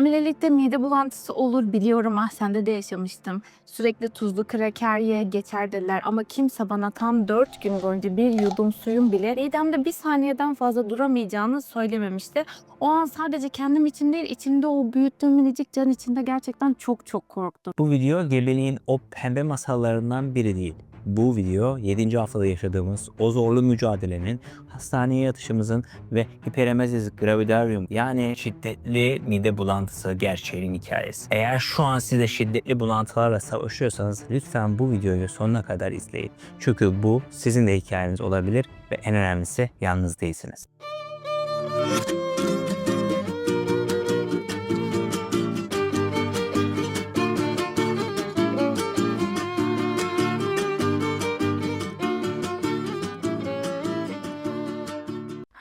Hamilelikte mide bulantısı olur biliyorum ah sende de yaşamıştım. Sürekli tuzlu kraker ye geçer dediler ama kimse bana tam 4 gün boyunca bir yudum suyun bile midemde bir saniyeden fazla duramayacağını söylememişti. O an sadece kendim için değil içimde o büyüttüğüm minicik can içinde gerçekten çok çok korktum. Bu video gebeliğin o pembe masallarından biri değil. Bu video 7. haftada yaşadığımız o zorlu mücadelenin, hastaneye yatışımızın ve hiperemezis gravidaryum yani şiddetli mide bulantısı gerçeğinin hikayesi. Eğer şu an siz de şiddetli bulantılarla savaşıyorsanız lütfen bu videoyu sonuna kadar izleyin. Çünkü bu sizin de hikayeniz olabilir ve en önemlisi yalnız değilsiniz.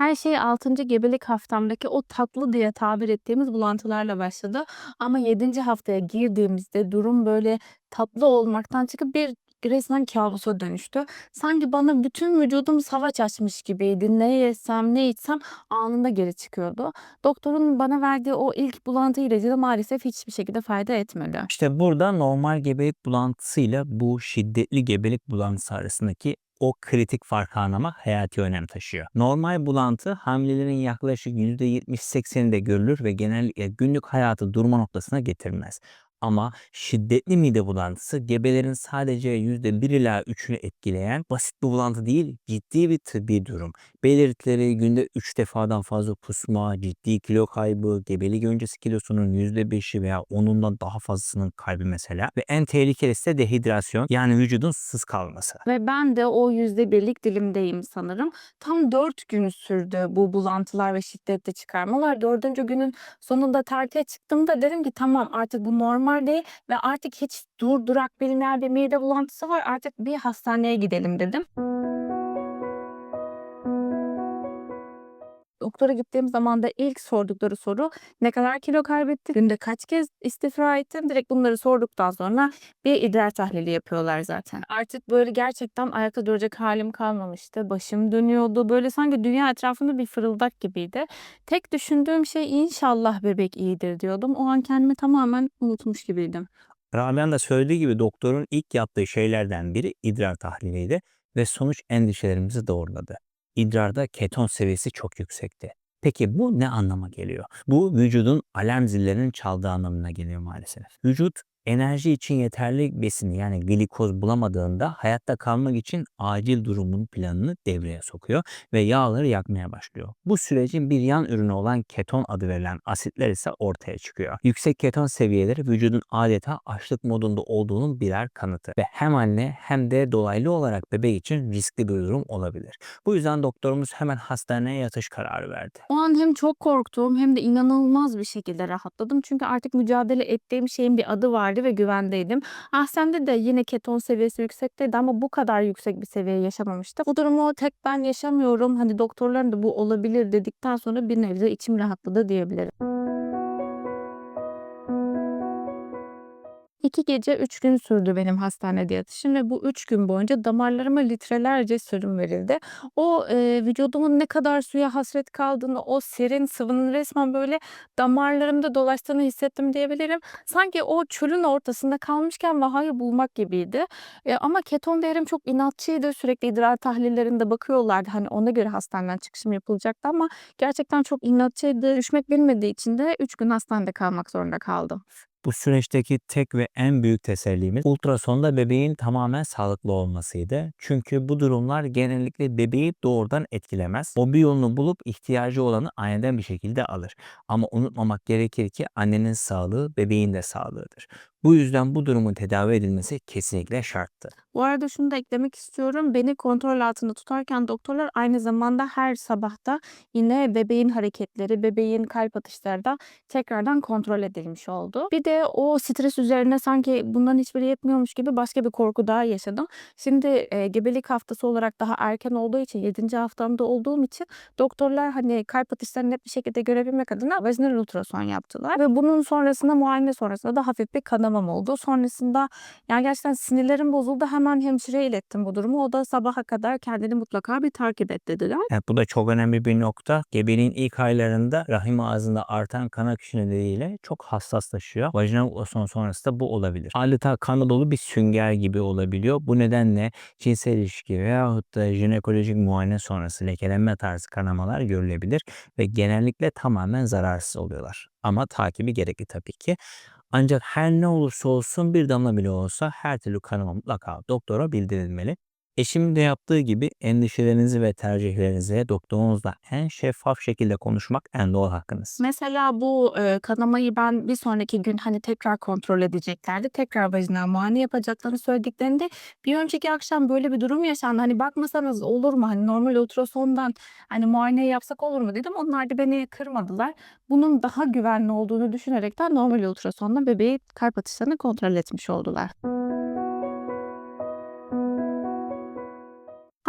Her şey 6. gebelik haftamdaki o tatlı diye tabir ettiğimiz bulantılarla başladı. Ama 7. haftaya girdiğimizde durum böyle tatlı olmaktan çıkıp bir resmen kabusa dönüştü. Sanki bana bütün vücudum savaş açmış gibiydi. Ne yesem ne içsem anında geri çıkıyordu. Doktorun bana verdiği o ilk bulantı ilacı da maalesef hiçbir şekilde fayda etmedi. İşte burada normal gebelik bulantısıyla bu şiddetli gebelik bulantısı arasındaki o kritik farkı anlamak hayati önem taşıyor. Normal bulantı hamilelerin yaklaşık %70-80'inde görülür ve genellikle günlük hayatı durma noktasına getirmez. Ama şiddetli mide bulantısı gebelerin sadece %1 ila 3'ünü etkileyen basit bir bulantı değil, ciddi bir tıbbi durum. Belirtileri günde 3 defadan fazla kusma, ciddi kilo kaybı, gebelik öncesi kilosunun %5'i veya 10'undan daha fazlasının kaybı mesela. Ve en tehlikelisi de dehidrasyon yani vücudun sız kalması. Ve ben de o %1'lik dilimdeyim sanırım. Tam 4 gün sürdü bu bulantılar ve şiddetli çıkarmalar. 4. günün sonunda tartıya çıktığımda dedim ki tamam artık bu normal değil ve artık hiç durdurak bilmeyen bir mide bulantısı var. Artık bir hastaneye gidelim dedim. Doktora gittiğim zaman da ilk sordukları soru ne kadar kilo kaybettin, günde kaç kez istifra ettin? Direkt bunları sorduktan sonra bir idrar tahlili yapıyorlar zaten. Artık böyle gerçekten ayakta duracak halim kalmamıştı. Başım dönüyordu. Böyle sanki dünya etrafında bir fırıldak gibiydi. Tek düşündüğüm şey inşallah bebek iyidir diyordum. O an kendimi tamamen unutmuş gibiydim. Rabia'nın da söylediği gibi doktorun ilk yaptığı şeylerden biri idrar tahliliydi ve sonuç endişelerimizi doğruladı. İdrarda keton seviyesi çok yüksekti. Peki bu ne anlama geliyor? Bu vücudun alarm zillerinin çaldığı anlamına geliyor maalesef. Vücut enerji için yeterli besin yani glikoz bulamadığında hayatta kalmak için acil durumun planını devreye sokuyor ve yağları yakmaya başlıyor. Bu sürecin bir yan ürünü olan keton adı verilen asitler ise ortaya çıkıyor. Yüksek keton seviyeleri vücudun adeta açlık modunda olduğunun birer kanıtı ve hem anne hem de dolaylı olarak bebek için riskli bir durum olabilir. Bu yüzden doktorumuz hemen hastaneye yatış kararı verdi. O an hem çok korktum hem de inanılmaz bir şekilde rahatladım. Çünkü artık mücadele ettiğim şeyin bir adı vardı ve güvendeydim. Ah sende de yine keton seviyesi yüksekteydi ama bu kadar yüksek bir seviye yaşamamıştı. Bu durumu tek ben yaşamıyorum. Hani doktorların da bu olabilir dedikten sonra bir nebze içim rahatladı diyebilirim. İki gece üç gün sürdü benim hastanede yatışım ve bu üç gün boyunca damarlarıma litrelerce sürüm verildi. O e, vücudumun ne kadar suya hasret kaldığını, o serin sıvının resmen böyle damarlarımda dolaştığını hissettim diyebilirim. Sanki o çölün ortasında kalmışken vahayı bulmak gibiydi. E, ama keton değerim çok inatçıydı. Sürekli idrar tahlillerinde bakıyorlardı. Hani ona göre hastaneden çıkışım yapılacaktı ama gerçekten çok inatçıydı. Düşmek bilmediği için de 3 gün hastanede kalmak zorunda kaldım. Bu süreçteki tek ve en büyük tesellimiz ultrasonda bebeğin tamamen sağlıklı olmasıydı. Çünkü bu durumlar genellikle bebeği doğrudan etkilemez. O bir yolunu bulup ihtiyacı olanı aniden bir şekilde alır. Ama unutmamak gerekir ki annenin sağlığı bebeğin de sağlığıdır. Bu yüzden bu durumun tedavi edilmesi kesinlikle şarttı. Bu arada şunu da eklemek istiyorum. Beni kontrol altında tutarken doktorlar aynı zamanda her sabahta yine bebeğin hareketleri, bebeğin kalp atışları da tekrardan kontrol edilmiş oldu. Bir de o stres üzerine sanki bundan hiçbiri yetmiyormuş gibi başka bir korku daha yaşadım. Şimdi e, gebelik haftası olarak daha erken olduğu için 7. haftamda olduğum için doktorlar hani kalp atışlarını net bir şekilde görebilmek adına vajinar ultrason yaptılar. Ve bunun sonrasında muayene sonrasında da hafif bir kanama kanamam oldu. Sonrasında yani gerçekten sinirlerim bozuldu. Hemen hemşireye ilettim bu durumu. O da sabaha kadar kendini mutlaka bir takip et dediler. Evet, bu da çok önemli bir nokta. Gebeliğin ilk aylarında rahim ağzında artan kan akışı nedeniyle çok hassaslaşıyor. Vajinal ultrason sonrası da bu olabilir. Adeta kanla dolu bir sünger gibi olabiliyor. Bu nedenle cinsel ilişki veyahut da jinekolojik muayene sonrası lekelenme tarzı kanamalar görülebilir ve genellikle tamamen zararsız oluyorlar. Ama takibi gerekli tabii ki. Ancak her ne olursa olsun bir damla bile olsa her türlü kanama mutlaka doktora bildirilmeli. Eşimin de yaptığı gibi endişelerinizi ve tercihlerinizi doktorunuzla en şeffaf şekilde konuşmak en doğal hakkınız. Mesela bu, eee, kanamayı ben bir sonraki gün, hani, tekrar kontrol edeceklerdi. Tekrar vajinal muayene yapacaklarını söylediklerinde bir önceki akşam böyle bir durum yaşandı. Hani, bakmasanız olur mu? Hani, normal ultrasondan, hani, muayene yapsak olur mu dedim. Onlar da beni kırmadılar. Bunun daha güvenli olduğunu düşünerekten normal ultrasonla bebeğin kalp atışlarını kontrol etmiş oldular.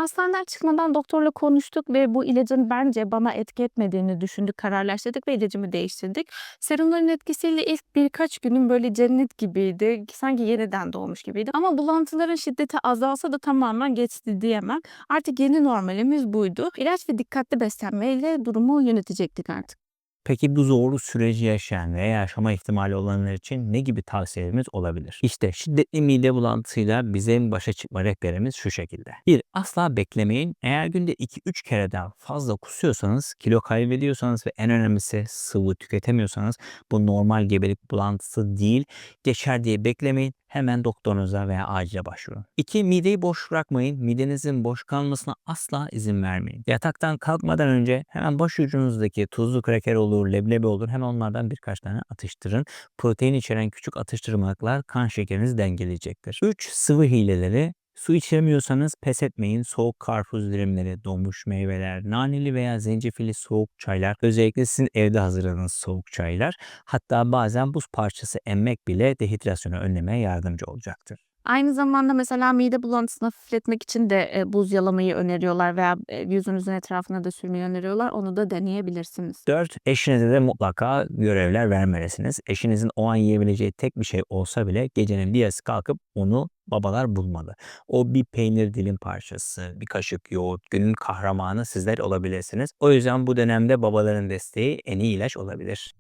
Hastaneden çıkmadan doktorla konuştuk ve bu ilacın bence bana etki etmediğini düşündük, kararlaştırdık ve ilacımı değiştirdik. Serumların etkisiyle ilk birkaç günüm böyle cennet gibiydi. Sanki yeniden doğmuş gibiydi. Ama bulantıların şiddeti azalsa da tamamen geçti diyemem. Artık yeni normalimiz buydu. İlaç ve dikkatli beslenmeyle durumu yönetecektik artık. Peki bu zorlu süreci yaşayan veya yaşama ihtimali olanlar için ne gibi tavsiyelerimiz olabilir? İşte şiddetli mide bulantısıyla bizim başa çıkma rehberimiz şu şekilde. 1. Asla beklemeyin. Eğer günde 2-3 kereden fazla kusuyorsanız, kilo kaybediyorsanız ve en önemlisi sıvı tüketemiyorsanız bu normal gebelik bulantısı değil. Geçer diye beklemeyin. Hemen doktorunuza veya acile başvurun. 2. Mideyi boş bırakmayın. Midenizin boş kalmasına asla izin vermeyin. Yataktan kalkmadan önce hemen başucunuzdaki tuzlu kraker olur, leblebi olur. Hemen onlardan birkaç tane atıştırın. Protein içeren küçük atıştırmalıklar kan şekerinizi dengeleyecektir. 3. Sıvı hileleri Su içemiyorsanız pes etmeyin. Soğuk karpuz dilimleri, donmuş meyveler, naneli veya zencefilli soğuk çaylar, özellikle sizin evde hazırladığınız soğuk çaylar, hatta bazen buz parçası emmek bile dehidrasyonu önlemeye yardımcı olacaktır. Aynı zamanda mesela mide bulantısını hafifletmek için de, eee, buz yalamayı öneriyorlar veya, eee, yüzünüzün etrafına da sürmeyi öneriyorlar. Onu da deneyebilirsiniz. 4. Eşinize de mutlaka görevler vermelisiniz. Eşinizin o an yiyebileceği tek bir şey olsa bile gecenin bir yarısı kalkıp onu babalar bulmalı. O bir peynir dilim parçası, bir kaşık yoğurt, günün kahramanı sizler olabilirsiniz. O yüzden bu dönemde babaların desteği en iyi ilaç olabilir.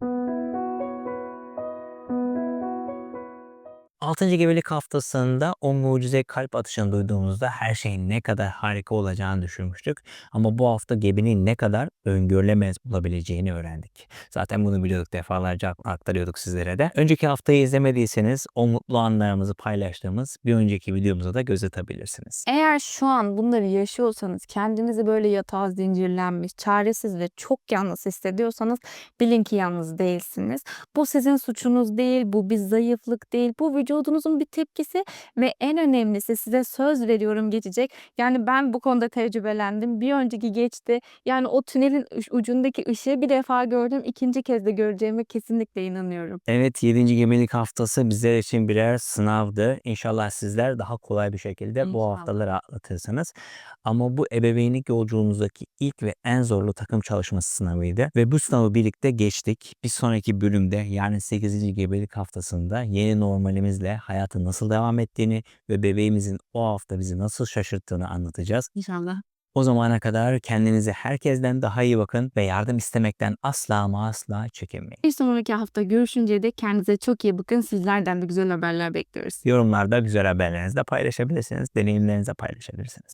6. gebelik haftasında o mucize kalp atışını duyduğumuzda her şeyin ne kadar harika olacağını düşünmüştük. Ama bu hafta gebenin ne kadar öngörülemez olabileceğini öğrendik. Zaten bunu biliyorduk defalarca aktarıyorduk sizlere de. Önceki haftayı izlemediyseniz o mutlu anlarımızı paylaştığımız bir önceki videomuza da göz atabilirsiniz. Eğer şu an bunları yaşıyorsanız, kendinizi böyle yatağa zincirlenmiş, çaresiz ve çok yalnız hissediyorsanız bilin ki yalnız değilsiniz. Bu sizin suçunuz değil, bu bir zayıflık değil. Bu vücudunuzun bir tepkisi ve en önemlisi size söz veriyorum geçecek. Yani ben bu konuda tecrübelendim. Bir önceki geçti. Yani o tünelin ucundaki ışığı bir defa gördüm. ikinci kez de göreceğime kesinlikle inanıyorum. Evet 7. gebelik haftası bizler için birer sınavdı. İnşallah sizler daha kolay bir şekilde bu İnşallah. haftaları atlatırsınız. Ama bu ebeveynlik yolculuğunuzdaki ilk ve en zorlu takım çalışması sınavıydı. Ve bu sınavı birlikte geçtik. Bir sonraki bölümde yani 8. gebelik haftasında yeni normalimizle hayatın nasıl devam ettiğini ve bebeğimizin o hafta bizi nasıl şaşırttığını anlatacağız. İnşallah. O zamana kadar kendinize herkesten daha iyi bakın ve yardım istemekten asla ama asla çekinmeyin. Bir sonraki hafta görüşünceye dek kendinize çok iyi bakın. Sizlerden de güzel haberler bekliyoruz. Yorumlarda güzel haberlerinizi de paylaşabilirsiniz. Deneyimlerinizi de paylaşabilirsiniz.